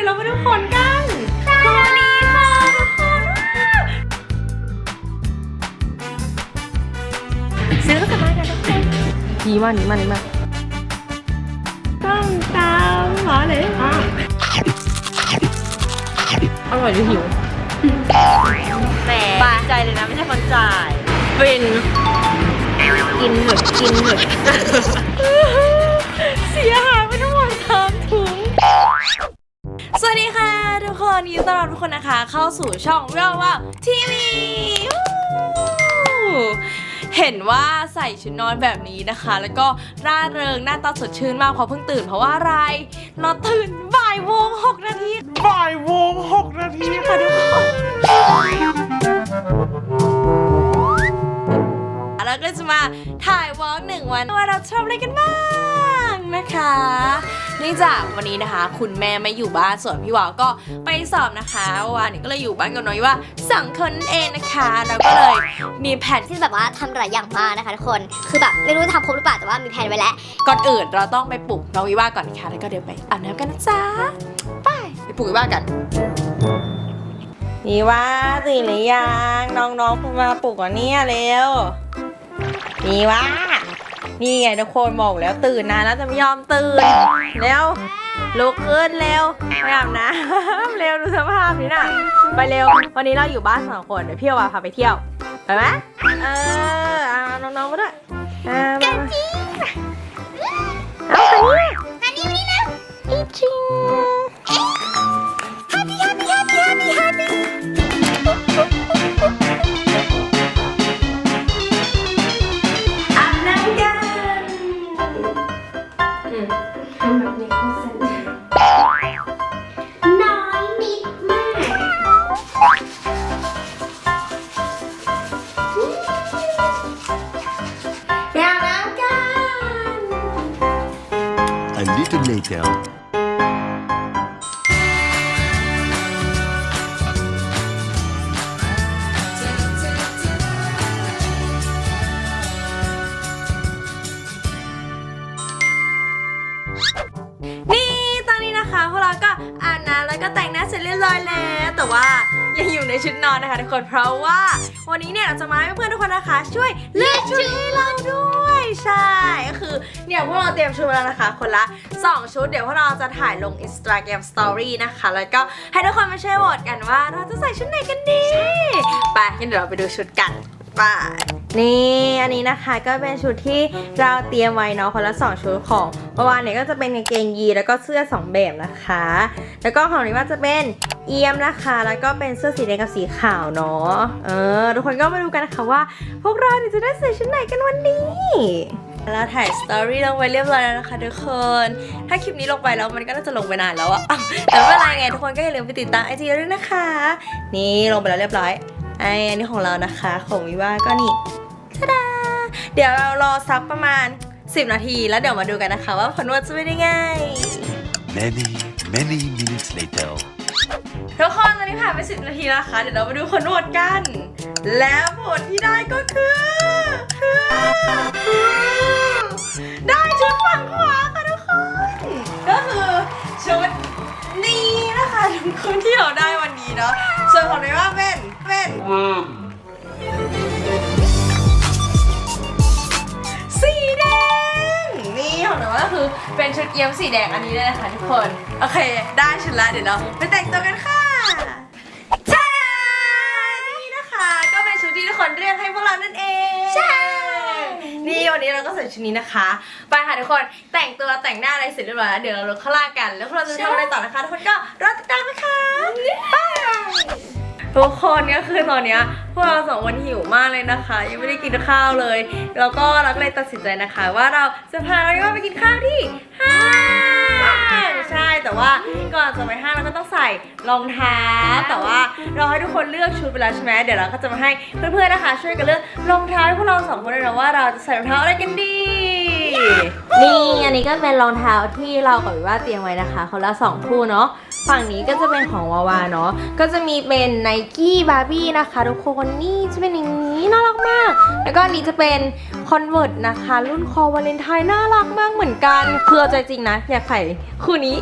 ดี๋ยวเราไปดูผลกันสวัสดีค่ะทุกคนซื้อก็สบายกันทุกคนดีมากดีมากดีมากต้องตามหมาเลยค่ะอร่อยหรือหิวแหมใจเลยนะไม่ใช่คนจ่ายเป็นกินหมึกกินหมึกเสียห ทุกคนยินดีต้อนรับทุกคนนะคะ เข้าสู่ช่องเราว่าทีวีเห็นว่าใส่ชุดนอนแบบนี้นะคะ แล้วก็ร่าเริงหน้าตาสดชื่นมากเพราะเพิ่งตื่นเพราะว่าอะไรเราตื่นบ่ายโมงหกนาทีบ่ายโมงหกนาทีค่ะทุกคนแล้วก็จะมาถ่ายวอล์กหนึ่งวันว่าเราชอบอะไรกันบ้าง นะคะเนื่องจากวันนี้นะคะ คุณแม่ไม่อยู่บ้านส่วนพี่วาวก็ไปสอบนะคะวันนี้ก็เลยอยู่บ้านกับน้อยว่าสองคนนั่นเองนะคะเราก็เลยมีแผนที่ที่แบบว่าทำหลายอย่างมากนะคะทุกคน คือแบบไม่รู้จะทำครบหรือเปล่าแต่ว่ามีแผนไว้แล้ว ก่อนอื่นเราต้องไปปลุกน้องวิว่าก่อนค่ะแล้วก็เดี๋ยวไปอาบน้ำกันนะจ๊ะไปไปปลุกวิว่ากันวิว่าตื่นหรือยังน้องๆมาปลุกก่อนเนี่ยเร็ววิว่า นี่ไงทุกคนบอกแล้วตื่นนานแล้วจะไม่ยอมตื่นเร็วลุกขึ้นเร็วไปอาบน้ำเร็วดูสภาพนี่น่ะไปเร็ว วันนี้เราอยู่บ้านสองคนเดี๋ยวพี่วาพาไปเที่ยวไปไหมเออ เสร็จเรียบร้อยแล้วแต่ว่ายังอยู่ในชุดนอนนะคะทุกคนเพราะว่า วันนี้เนี่ยเราจะมาให้เพื่อนๆทุกคนนะคะ ช่วยเลือกชุดให้เราด้วย ใช่ก็คือเนี่ยพวกเราเตรียมชุดมาแล้วนะคะ คนละ 2 ชุด เดี๋ยวพวกเราจะถ่ายลง Instagram Story นะคะ แล้วก็ให้ทุกคนมาช่วยโหวตกันว่า เราจะใส่ชุดไหนกันดี ไปงั้นเดี๋ยวเราไปดูชุดกันไป นี่อันนี้นะคะก็เป็นชุดที่เราเตรียมไว้เนาะคนละ2ชุดของเมื่อวานเนี่ยก็จะเป็นกางเกงยีนแล้วก็เสื้อ2แบบนะคะ แล้วก็ของนี้ว่าจะเป็นเอียมนะคะ แล้วก็เป็นเสื้อสีแดงกับสีขาวเนาะเออทุกคนก็มาดูกันนะคะว่า พวกเราเนี่ยจะได้ใส่ชุดไหนกันวันนี้เราถ่ายสตอรี่ลงไว้เรียบร้อยแล้วนะคะทุกคน ถ้าคลิปนี้ลงไปแล้วมันก็น่าจะลงไปนานแล้วอะแต่ไม่เป็นไรไงทุกคนก็อย่าลืมไปติดตามไอจีด้วยนะคะ นี่ลงไปแล้วเรียบร้อย ไออันนี้ของเรานะคะ ของวิว่าก็นี่ทะดาเดี๋ยวเรารอซักประมาณ 10 นาที แล้วเดี๋ยวมาดูกันนะคะ ว่าผลว่าจะเป็นยังไง Many, many minutes later. ทุกคนตอนนี้ผ่านไป 10 นาทีแล้วนะคะเดี๋ยวเรามาดูผลโหวตกัน แล้วผลที่ได้ก็คือคือ ได้ชุดฝั่งขวาค่ะทุกคน ก็คือชุดนี้นะคะทุกคนที่เราได้วันนี้เนาะ ส่วนของในว่าเป็น เป็นสีแดง นี่ของหนูก็คือเป็นชุดเอี้ยมสีแดงอันนี้เลยนะคะทุกคน โอเค ได้ชุดละเดี๋ยวเราไปแต่งตัวกันค่ะจ้านี่นะคะ ก็เป็นชุดที่ทุกคนเรียกให้พวกเรานั่นเอง ใช่ นี่วันนี้เราก็ใส่ชุดนี้นะคะ ไปค่ะทุกคนแต่งตัวแต่งหน้าอะไรเสร็จเรียบร้อยแล้วเดี๋ยวเราลงข้างล่างกัน แล้วพวกเราจะทำอะไรต่อนะคะทุกคนก็รอติดตามนะคะบาย ทุกคนก็คือตอนเนี้ยพวกเราสองคนหิวมากเลยนะคะ ยังไม่ได้กินข้าวเลย แล้วก็เราก็เลยตัดสินใจนะคะ ว่าเราจะพาเราไปกินข้าวที่ห้างใช่แต่ว่าก่อนจะไปห้างเราก็ต้องใส่รองเท้าแต่ว่าเราให้ทุกคนเลือกชุดไปแล้วใช่ไหมเดี๋ยวเราก็จะมาให้เพื่อนๆนะคะ ช่วยกันเลือกรองเท้าให้พวกเราสองคนเลยนะว่าเราจะใส่รองเท้าอะไรกันดีนี่อันนี้ก็เป็นรองเท้าที่เรากับวิว่าเตรียมไว้นะคะคนละสองคู่เนาะ ฝั่งนี้ก็จะเป็นของวาวาเนาะ ก็จะมีเป็นไนกี้บาร์บี้นะคะทุกคนนี่จะเป็นอย่างนี้น่ารักมาก แล้วก็นี้จะเป็นคอนเวิร์ตนะคะ รุ่นคอวาเลนไทน์น่ารักมากเหมือนกันคือเอาใจจริงนะ อยากใส่คู่นี้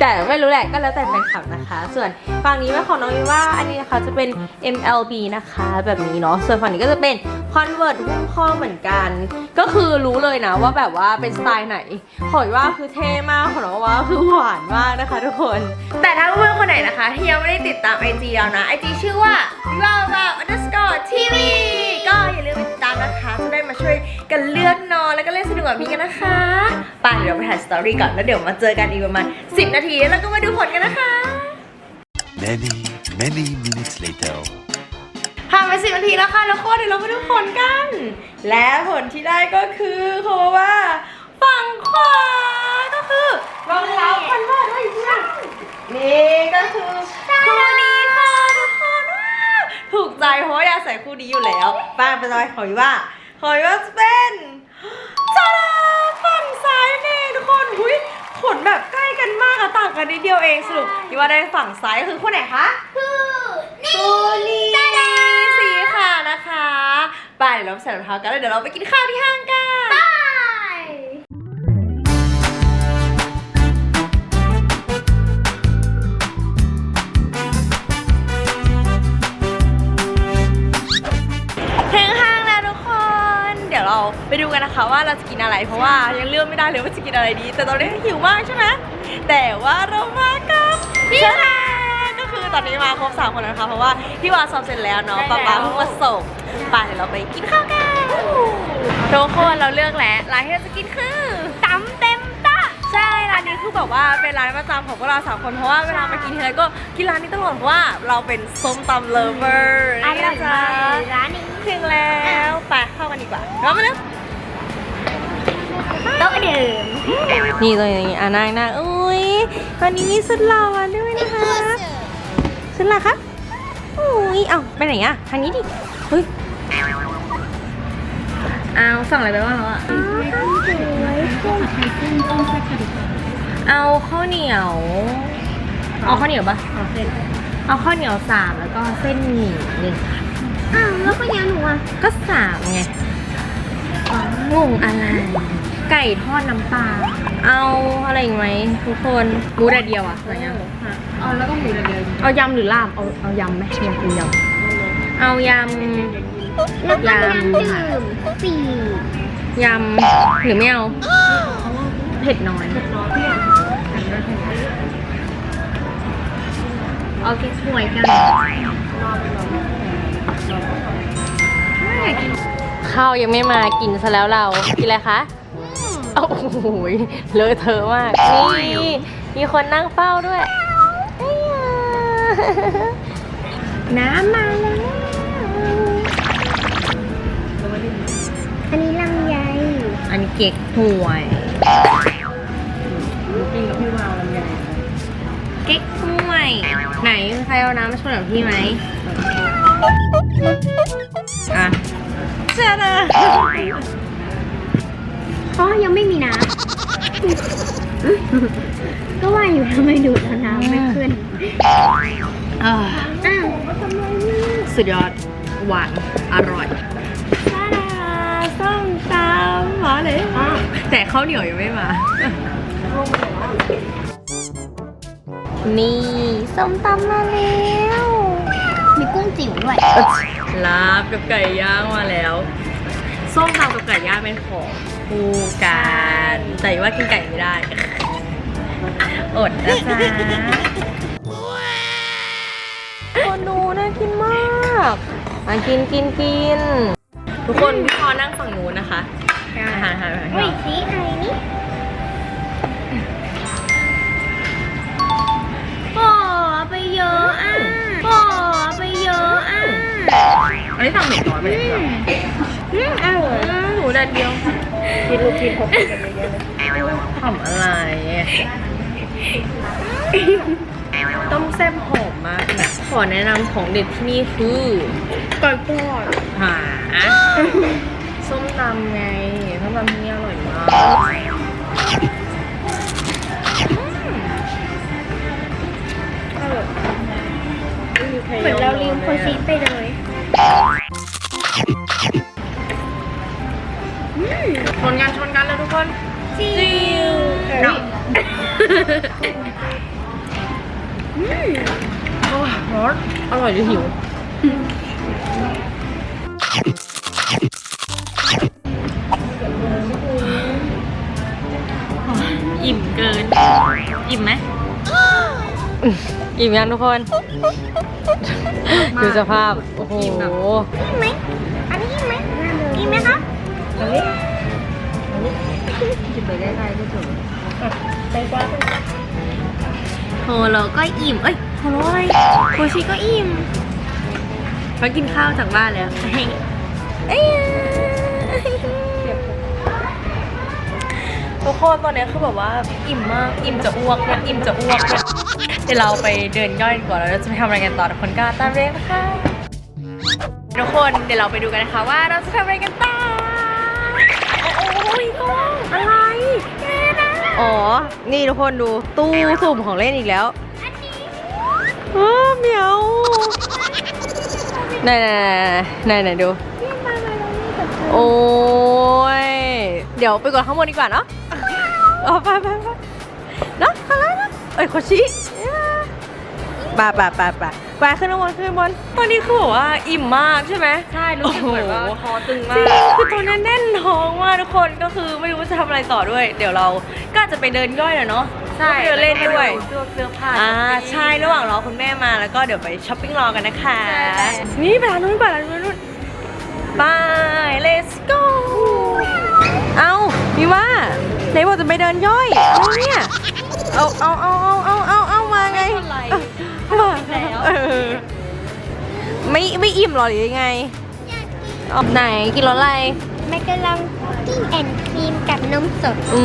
แต่ไม่รู้แหละก็แล้วแต่แฟนคลับนะ คะ ส่วนฝั่งนี้เป็นของน้องวิว่าอันนี้นะคะจะเป็น MLB นะคะแบบนี้เนาะ ส่วนฝั่งนี้ก็จะเป็น Convert หุ้มข้อเหมือนกัน ก็คือรู้เลยนะว่าแบบว่าเป็นสไตล์ไหน ขอยว่าคือเท่มาก ของน้องว่าคือหวานมากนะคะทุกคน แต่ถ้าเพื่อนคนไหนนะคะ ที่ยังไม่ได้ติดตาม IG เรานะ IG ชื่อว่า w o w w o w underscore TV ก็อย่าลืมไปติดตามนะคะจะได้มาช่วยกันเลือกนอนแล้วก็เล่นสนุกแบบนี้กันนะคะไปเดี๋ยวไปถ่ายสตอรี่ก่อนแล้วเดี๋ยวมาเจอกันอีกประมาณ10 นาที แล้วก็มาดูผลกันนะคะ Many, many minutes later. ผ่านไปสิบนาทีแล้วค่ะแล้วก็เดี๋ยวเรามาดูผลกัน และผลที่ได้ก็คือเขาบอกว่าฝั่งขวาก็คือรองเท้าคันว่าด้วยใช่นี่ก็คือคู่นี้ค่ะทุกคนว้าวถูกใจเพราะว่าอยากใส่คู่นี้อยู่แล้วป้าเป็นอะไรขอยว่าขอยว่าจะเป็นจ้าฝั่งซ้ายนี่ทุกคนหุยผลแบบใกล้กันมา กันนิดเดียวเองสรุปที่ว่าได้ฝั่งซ้ายก็คือคู่ไหนคะตัวนี้สีค่ะนะคะไปเดี๋ยวเราใส่รองเท้ากันแล้วเดี๋ยวเราไปกินข้าวที่ห้างกันถึงห้างแล้วทุกคน เดี๋ยวเราไปดูกันนะคะว่าเราจะกินอะไร เพราะว่ายังเลือกไม่ได้เลยว่าจะกินอะไรดี แต่ตอนนี้หิวมากใช่ไหม แต่ว่าเรามากับพี่ค่ะก็คือตอนนี้มาครบสามคนแล้วนะคะเพราะว่าพี่วาซ้อมเสร็จแล้วเนาะป๊าป๊าเพิ่งมาส่งไปเดี๋ยวเราไปกินข้าวกันทุกคนเราเลือกแล้วร้านที่เราจะกินคือตำเต็มตะใช่ร้านนี้คือแบบว่าเป็นร้านประจำของพวกเราสามคนเพราะว่าเวลามากินทีไรก็กินร้านนี้ตลอดเพราะว่าเราเป็นส้มตำเลเวอร์อร่อยมากเลยร้านนี้ ถึงแล้วไปเข้ากันดีกว่าเรามาเร็ว โต๊ะเดิมนี่ตัวนี้อ่านางนางอุ้ยวันนี้มีสุดหล่อมาด้วยนะคะสุดหล่อครับอุ้ยเอ้าไปไหนอะทางนี้ดิเฮ้ยเอาสั่งอะไรไปบ้างแล้วอะเอาข้าวเหนียว เอาข้าวเหนียวปะเอาเส้นเอาข้าวเหนียวสามแล้วก็เส้นหมี่หนึ่งค่ะอ้าวแล้วก็ยังหนูอะก็สามไงงงอะไร ไก่ทอดน้ำปลา เอาอะไรอีกไหมทุกคนหมูแดดเดียวอะอะไรเงี้ยเอาแล้วก็หมูแดดเดียวเอายำหรือลาบ เอาเอายำไหมยำคือยำเอายำแล้วก็ยังดื่มสี่ยำหรือไม่เอาเผ็ดน้อยเอาเก๊กฮวยกันข้าวยังไม่มากินซะแล้วเรา กินอะไรคะ โอ้โหยเลอะเทอะมากนี่มีคนนั่งเฝ้าด้วยเอ้ยอะน้ำมาแล้ว อันนี้ลำไยอันนี้เก๊กหวยกินกับพี่วาวลำไยเก๊กหวย ไหนใครเอาน้ำมาชนกับพี่ไหมอะเจ้านะ อ๋อ ยังไม่มีน้ำ ก็ว่าอยู่ทำไมดูดแล้วน้ำไม่ขึ้นอ่าอ้าวสุดยอด หวาน อร่อยตาดาส้มตำมาเลยแต่ข้าวเหนียวยังไม่มา นี่ส้มตำมาแล้ว มีกุ้งจิ๋วด้วยลาบกับไก่ย่างมาแล้ว ส้มตำกับไก่ย่างเป็นของ คู่กันแต่ว่ากินไก่ไม่ได้ อดนะจ๊ะคนดูน่ากินมากมากินกินกิน ทุกคนพี่พอนั่งฝั่งนู้นนะคะอาหารอาหารอาหารเฮ้ยสีอะไรนี่โอ้ไปเยอะอะโอ้ไปเยอะอะอันนี้ทำเม็ดน้อยไปเลยอืมอร่อยหมูแดดเดียว กินลูกกินพกกันเยอะเลยทำอะไร ต้มแซ่บหอมมากนะขอแนะนำของเด็ดที่นี่คือไก่ทอดหาส้มตำไงส้มตำที่นี่อร่อยมากเหมือนเราลืมโคชิไปเลย ชนกันชนกันเลยทุกคนจิวเนาะร้อนอร่อยหรือหิว อิ่มเกิน อิ่มไหม อิ่มยังทุกคน ดูสภาพ โอ้โห อิ่มไหม อันนี้อิ่มไหมอิ่มไหมคะ โฮโลก็อิ่ม เอ้ยโฮโลอะไรโคชิก็อิ่มเขากินข้าวจากบ้านแล้วเอ้ยทุกคนตอนนี้คือแบบว่าอิ่มมากอิ่มจะอ้วกเนี่ยอิ่มจะอ้วกเนี่ยเดี๋ยวเราไปเดินย่อยกว่าแล้วเราจะไปทำอะไรกันต่อทุกคนก็ตามเรียนนะคะทุกคนเดี๋ยวเราไปดูกันนะคะว่าเราจะทำอะไรกันต่อโอ้ยกองอะไร อ๋อ นี่ทุกคนดูตู้สุ่มของเล่นอีกแล้วเออเหมียวไหนไหนไหนไหนดู โอ้ย เดี๋ยวไปกดข้างบนดีกว่าเนาะเอาไปไปไปเนาะอะไรนะเอ้ยโคชิไปไปไปไป ไปขึ้นข้างบนขึ้นข้างบนตอนนี้คือแบบว่าอิ่มมากใช่ไหม ใช่รู้สึกเหมือนว่าโอ้โหคอตึงจมาริงกคือตอนนี้แน่นท้องมากทุกคนก็คือไม่รู้ว่าจะทำอะไรต่อด้วย เดี๋ยวเราก็อาจจะไปเดินย่อยอะเนาะใช่ไปเดินเล่นด้วยเสื้อเสื้อผ้าอ่าใช่ระหว่างรอคุณแม่มาแล้วก็เดี๋ยวไปช้อปปิ้งรอกันนะคะใช่ใช่นี่ไปร้านนู้นไปร้านนู้นนู่นไป let's go เอาพี่ว่าไหนบอกจะไปเดินย่อยเอาเนี่ยเอาเอาเอาเอาเอาเอาเอามาไง ไม่เป็นไรเอามาแล้วเออไม่ไม่อิ่มหรอหรือยังไงเอาไหนกินรสอะไรแมกกะลองกิ้งแอนครีมกับนมสด อื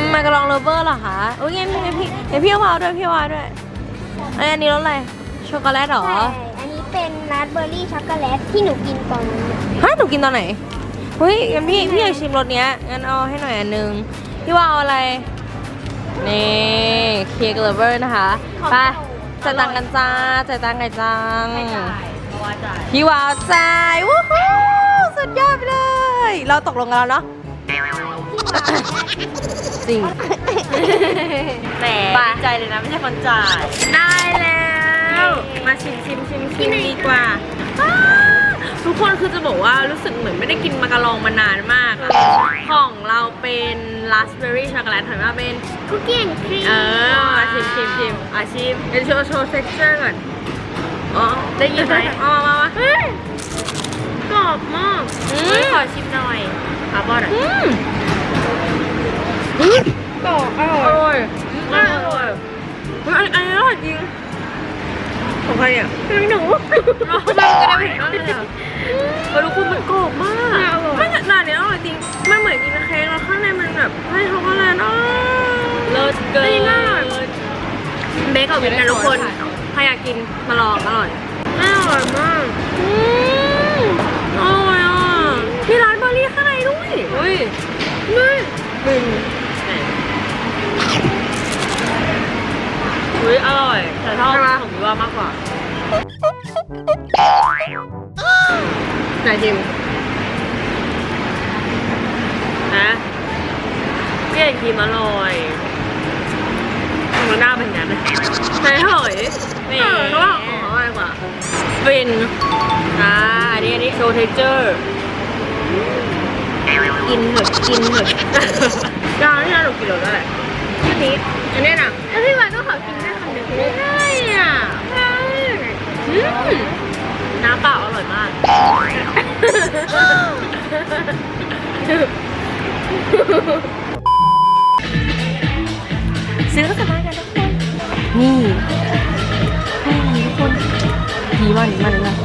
มมากระลองเลฟเวอร์เหรอคะโอ้ยงั้นงั้นพี่เดี๋ยวพี่เอาวาวด้วยพี่เอาวาวด้วยเอ้ยอันนี้รสอะไรช็อกโกแลตเหรอใช่ อันนี้เป็นราสเบอร์รี่ช็อกโกแลตที่หนูกินตอนนั้นน่ะฮะหนูกินตอนไหนเฮ้ยงั้นพี่พี่อยากชิมรสเนี้ยงั้นเอาให้หน่อยอันนึงพี่ว่าเอาอะไรนี่เค้กเลฟเวอร์นะคะไป จ่ายตังค์กันจ้าจ่ายตังค์ไงจังไม่จ่ายเพราะว่าจ่ายพี่วาวจ่ายวู้ฮู้สุดยอดไปเลย เราตกลงกันแล้วเนาะจริงแหมดีใจเลยนะไม่ใช่คนจ่าย ได้แล้ว มาชิมชิมชิมชิมดีกว่าอ้า ทุกคนคือจะบอกว่ารู้สึกเหมือนไม่ได้กินมากะลองมานานมากอะของเราเป็นราสเบอร์รี่ช็อกโกแลตถอยมาเป็น คุกกี้แอนครีมเออมาชิมชิมชิมอะชิมเดี๋ยวโชว์โชว์ texture ก่อน อ๋อ ได้ยินไหมเอามามามาเฮ้ยกรอบมากอืเฮ้ยมขอชิมหน่อยอาบอดอะอืมกรอบออร่อยร่อยอร่อยเฮ้ยอันอันนี้อร่อยจริง ของใครเนี่ยหนูเราไม่ได้เห็นว่าเลยอะเออทุกคนมันกรอบมากไม่ขนาดนี้อร่อยจริงมันเหมือนกินเค้กแล้วข้างในมันแบบให้ช็อกโกแลตอะเลิศเกินดีมากเบคกับวินกันทุกคนใครอยากกินมาลองอร่อยอร่อยมากอืมอร่อยอะมีร้านเบอร์รี่ข้างในด้วยอุ้ยนี่เป็ อุ้ยอร่อยแต่ชอบของวิว่ามากกว่าไหนจิมนะพี่ไอครีมอร่อยมันหน้าเป็นงั้นเลยไหอยแหมเออก็ว่าของเขาอร่อยกว่าฟินอ่าอันนี้อันนี้โชว์เทคเจอร์กินเถอะกินเถอะยาที่เราหนูกินเลยได้อันนี้อันนี้นะแล้วพี่วานก็ขอกิน ได้คำหนึ่งไม่ได้อะอืมน้ำเปล่าอร่อยมาก ซื้อก็สบายกันทุกคน นี่แป้งนี้ทุกคนดีมากดีมากดีมาก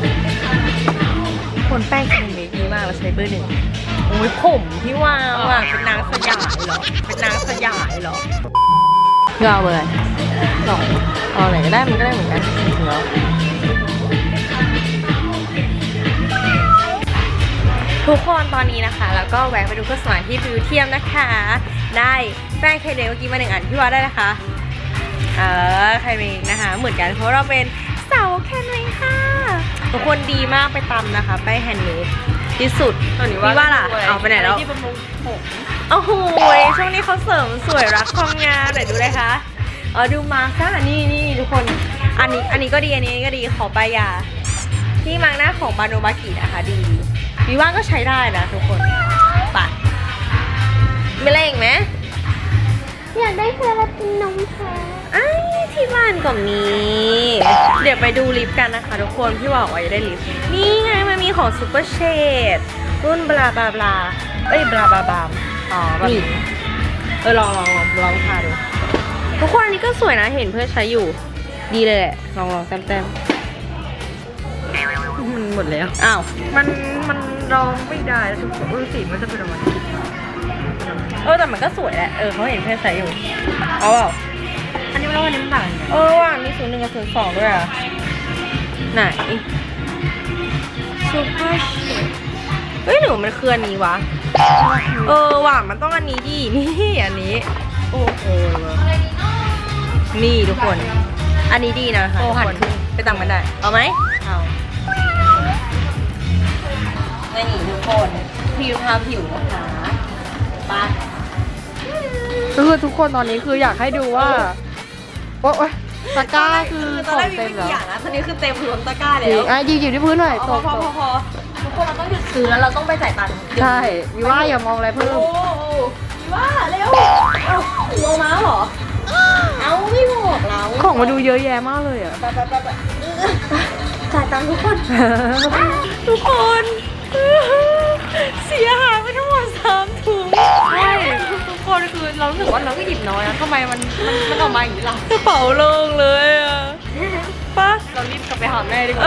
คนแป้งเป็นเมคดีมากเราใช้เบอร์หนึ่งโอ้ยผมพี่วาวอะเป็นนางสยายเหรอ เป็นนางสยายเหรอเงาเบอร์อะไรสอง เอาไหนก็ได้มันก็ได้เหมือนกันจริงๆแล้วทุกคนตอนนี้นะคะ แล้วก็แวะไปดูเครื่องสมานที่บิวเทียมนะคะ ได้แป้งเคเดเมื่อกี้มาหนึ่งอันพี่ว่าได้นะคะเออใครเองนะคะ เหมือนกันเพราะเราเป็นสาวแคนเองค่ะทุกคนดีมากไปตำนะคะ แป้งแฮนด์เมดที่สุดตอนนี้พี่ว่าล่ะเอาไปไหนแล้วที่บำรุงผมโอ้โหช่วงนี้เขาเสริมสวยรักความงามไหนดูเลยคะ เออดูมาค่ะนี่นี่ทุกคน อันนี้อันนี้ก็ดีอันนี้ก็ดีขอปลายา ที่มาร์กหน้าของบาโนมากินะคะดีวิว่าก็ใช้ได้นะทุกคนไปไม่เล่งไหมอยากได้เคลาตินนมแท้ไอ้ายที่บ้านก็มี เดี๋ยวไปดูลิปกันนะคะทุกคนพี่บอกว่าจะได้ลิปนี่ไงมันมีของซูเปอร์เชดรุ่นบลาบลาบลาเอ้ยบลาบลาบลาอ๋อนี่เออลองลองลองลองทาดู ทุกคนอันนี้ก็สวยนะเห็นเพื่อนใช้อยู่ ดีเลยแหละลองลองแต้มแต้มมันหมดแล้วอ้าวมันมันลองไม่ได้แล้วทุกคนเออสีมันจะเป็นอะไรเออแต่มันก็สวยแหละเออเขาเห็นเพื่อนใช้อยู่เอาเปล่าอันนี้มันแล้วอันนี้มันต่างกันไงเออว่ะมีศูนย์หนึ่งกับศูนย์สองด้วยอะไหนซูเปอร์เฮ้ยหรือมันคืออันนี้วะเออว่ะมันต้องอันนี้ดินี่อันนี้ โอ้โหนี่ทุกคน อันนี้ดีนะคะโอ้ทุกหันคนขึ้นไปตังมันได้ เอาไหมเอานี่ทุกคนผิวทาผิวนะคะไปก็คือทุกคนตอนนี้คืออยากให้ดูว่าโอ๊ยตะกร้าคือตขอนอแรงกมีเต็มไม่แล้วกี่อย่างนะตอนนี้คือเต็มล้นตะกร้าจแล้ริงวอะยืนอยู่ที่พื้นหน่อยพตอกพอตพอกพอทุกคนเราต้องหยุดซื้อแล้วเราต้องไปจ่ายตังค์เดี๋ยวใช่วิว่าอย่ามองอะไรเพิ่มโอ้โห ว่าเร็วเอาโลมาเหรอ เอาไม่บอกเราของมาดูเยอะแยะมากเลยอะไปไปไปไจ่ายตังค์ทุกคน ทุกคน เสียหายไปทั้งหมดสามถุงใช่ทุกคนคือเรารู้ว่าเราก็หยิบน้อยนะทำไมมันมันมันออกมาอย่างนี้ล่ะกระเป๋าโล่งเลยอะป้าเรารีบกลับไปหาแม่ดีกว่า